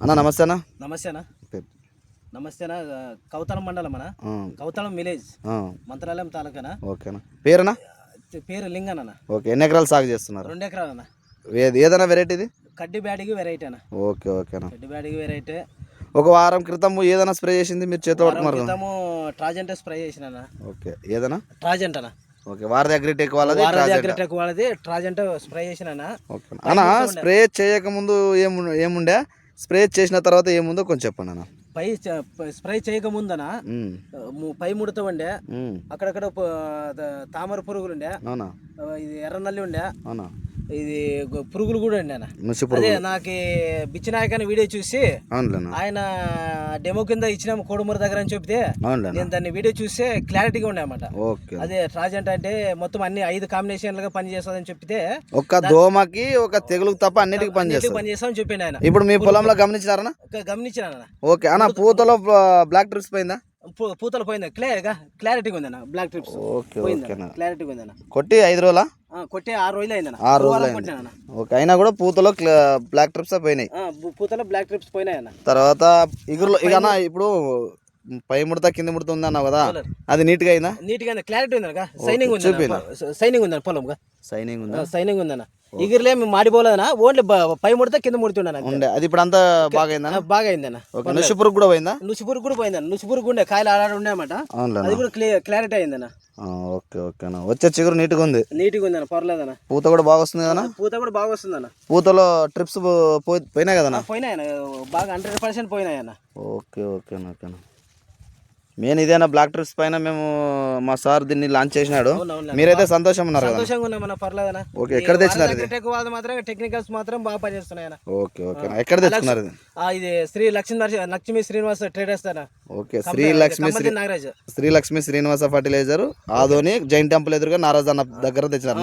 అన్న నమస్తే అన్న. నమస్తేనా పేరు. నమస్తేనా కౌతలం మండలం అన్న. కౌతలం విలేజ్. మంత్రాలయం తాలూకానా ఓకేనా పేరునా పేరు లింగన్న ఓకే ఎన్ని ఎకరాలు సాగు చేస్తున్నారు? రెండు ఎకరాలన్న ఏది ఏదైనా వెరైటీ ఇది కడ్డీ బ్యాడిగి వెరైటీ అన్న. ఓకే ఓకేనా కడ్డీ బ్యాడిగి వెరైటీ ఒక వారం క్రితం ఏదైనా స్ప్రే చేసింది మీరు చేతిలో పట్టుకున్నారు? క్రితము ట్రాజెంట్ స్ప్రే చేసిన అన్న. ఓకే ఏదైనా? ట్రాజెంట్ అన్న. ఓకే వారది అగ్రిటెక్ వాళ్ళది వారధి ట్రాజెంట్. అగ్రిటెక్ వాళ్ళది ట్రాజెంట్ స్ప్రే చేసిన అన్న. అన్న. స్ప్రే చేయకముందు ఏము ఏముండే? స్ప్రే చేసిన తర్వాత ఏముందో కొంచెం చెప్పండి అన్న. పై స్ప్రే చేయక ముందన ఉమ్, ము- పై ముడత ఉండే. అక్కడక్కడ తామర పురుగులు ఉండే అవునా ఇది ఎర్రనల్లి ఉండే. అవునా? ఇది పురుగులు కూడా అన్న ముసిపురు అదే నాకు బిచ్చినాయకని వీడియో చూసి ఆయన డెమో కింద ఇచ్చినాము కోడుమూర దగ్గర అని చెప్తే నేను దాన్ని వీడియో చూస్తే క్లారిటీగా ఉండే అన్నమాట. ఓకే. అదే ట్రాజెంట్ అంటే మొత్తం అన్ని ఐదు కాంబినేషన్లుగా పని చేస్తుందని చెప్తే ఒక్క దోమకి ఒక తెగులుకు తప్ప అన్నిటికి పని అన్నిటికీ చేస్తుంది. పని చేస్తామని చెప్పిండు ఆయన. ఇప్పుడు మీ పొలంలో గమనించారనా ఇంకా గమనించిన ఓకే. అన్న పూతలో బ్లాక్ ట్రిప్స్ పోయిందా? పూతలు పోయింది? క్లియర్గా క్లారిటీగా ఉందన్న. బ్లాక్ ట్రిప్స్ క్లారిటీగా ఉందన్న. కొట్టి ఐదు రోజులా? కొట్టే ఆరు రోజులు అయిందన్న ఆరు రోజులు అయింది. ఓకే అయినా కూడా పూతలో బ్లాక్ ట్రిప్స్ పోయినాయి. పూతలో బ్లాక్ ట్రిప్స్ పోయినాయన్న. తర్వాత ఇగురులో ఇక అన్న ఇప్పుడు పై ముడత కింద ముడత ఉంది అన్నావు కదా అది నీట్గా అయిందా? నీట్గా క్లారిటీ ఉందన్న సైనింగ్ ఉంది. సైనింగ్ ఉందన్న. పొలంగా సైనింగ్ ఉందా? సైనింగ్ ఉందన్న. ఎగిరిలే మేము మాడిపోలేదన్న. ఓన్లీ పై ముడితే కింద ముడుతుండన ఉండే. అది ఇప్పుడు అంతా బాగా అయిందా బాగా అయిందన్న ఓకే కూడా పోయిందా? నుసిపురుగు కూడా పోయిందన్న. నుసిపురుగు ఉండే కాయలు ఆడాడు ఉండేమాట అది కూడా క్లారిటీ అయిందన్న. ఆ, ఓకే ఓకేనా వచ్చే చిగురు నీట్గా ఉంది. నీట్గా ఉందన్న పర్లేదన్న. పూత కూడా బాగా వస్తుంది కదా పూత కూడా బాగా వస్తుందన్న పూతలో ట్రిప్స్ పోయినాయి కదా పోయినాయన్న బాగా హండ్రెడ్ పర్సెంట్ పోయినాయన్న ఓకే ఓకేనా ఓకేనా మెయిన్ ఇదేనా బ్లాక్ ట్రిప్స్ పైన మేము మా సార్ దీన్ని లాంచ్ చేసినాడు. మీరైతే సంతోషం ఉన్నారు సంతోషంగా ఉన్నామన్న ఓకే ఎక్కడ తెచ్చినారు ఇది? టెక్ వాళ్ళు మాత్రం టెక్నికల్స్ మాత్రం బాగా పనిచేస్తున్నాయన్న ఓకే ఓకేనా ఎక్కడ తెచ్చుకున్నారు ఇది? Sri Lakshmi Lakshmi Srinivasa traders okay Sri Lakshmi Sri Nagaraj. Srilakshmi Srinivasa fertiliser Adoni Jain temple ఎదురుగా నారాజ్ అన్న దగ్గర తెచ్చినారు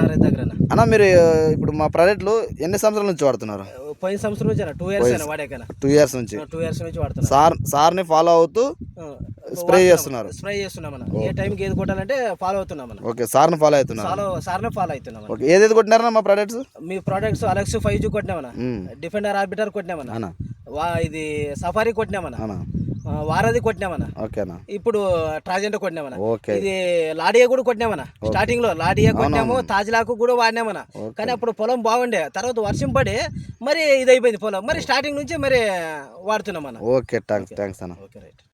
నాగరాజ్ దగ్గర అన్న. అన్న మీరు ఇప్పుడు మా ప్రాజెక్టులు ఎన్ని సంవత్సరాల నుంచి వాడుతున్నారు? పోయిన సంవత్సరం నుంచి టూ ఇయర్స్ వాడాకన టూ ఇయర్స్ నుంచి. టూ ఇయర్స్ నుంచి వాడుతున్నా సార్ సార్ని ఫాలో అవుతూ స్ప్రే చేస్తున్నారు. స్ప్రే చేస్తున్నాం ఏ టైంకి ఏది కొట్టాలంటే ఫాలో అవుతున్నాం ఓకే సార్ని ఫాలో అవుతున్నారు? ఫాలో సార్నే ఫాలో అవుతున్నాం. ఓకే ఏదేది కొట్టినారన్నా మా ప్రాడక్ట్స్ మీ ప్రోడక్ట్స్ అలెక్స్ ఫైవ్ జీ కొట్టినామన్న డిఫెండర్ ఆర్బిటర్ కొట్టినామన్న ఇది సఫారీ కొట్టినామన్న వారధి కొట్టినామన్న. ఓకేనా? ఇప్పుడు ట్రాజెంట్ కొట్టినామన్న. ఓకే. ఇది లాడియా కూడా కొట్టినామన్న. స్టార్టింగ్లో లాడియా కొట్టినాము తాజ్లాకు కూడా వాడినామన్న. కానీ అప్పుడు పొలం బాగుండే. తర్వాత వర్షం పడి మరి ఇది అయిపోయింది పొలం. మరి స్టార్టింగ్ నుంచి మరి వాడుతున్నాం అన్న ఓకే థ్యాంక్స్ థ్యాంక్స్ అన్న. Okay right.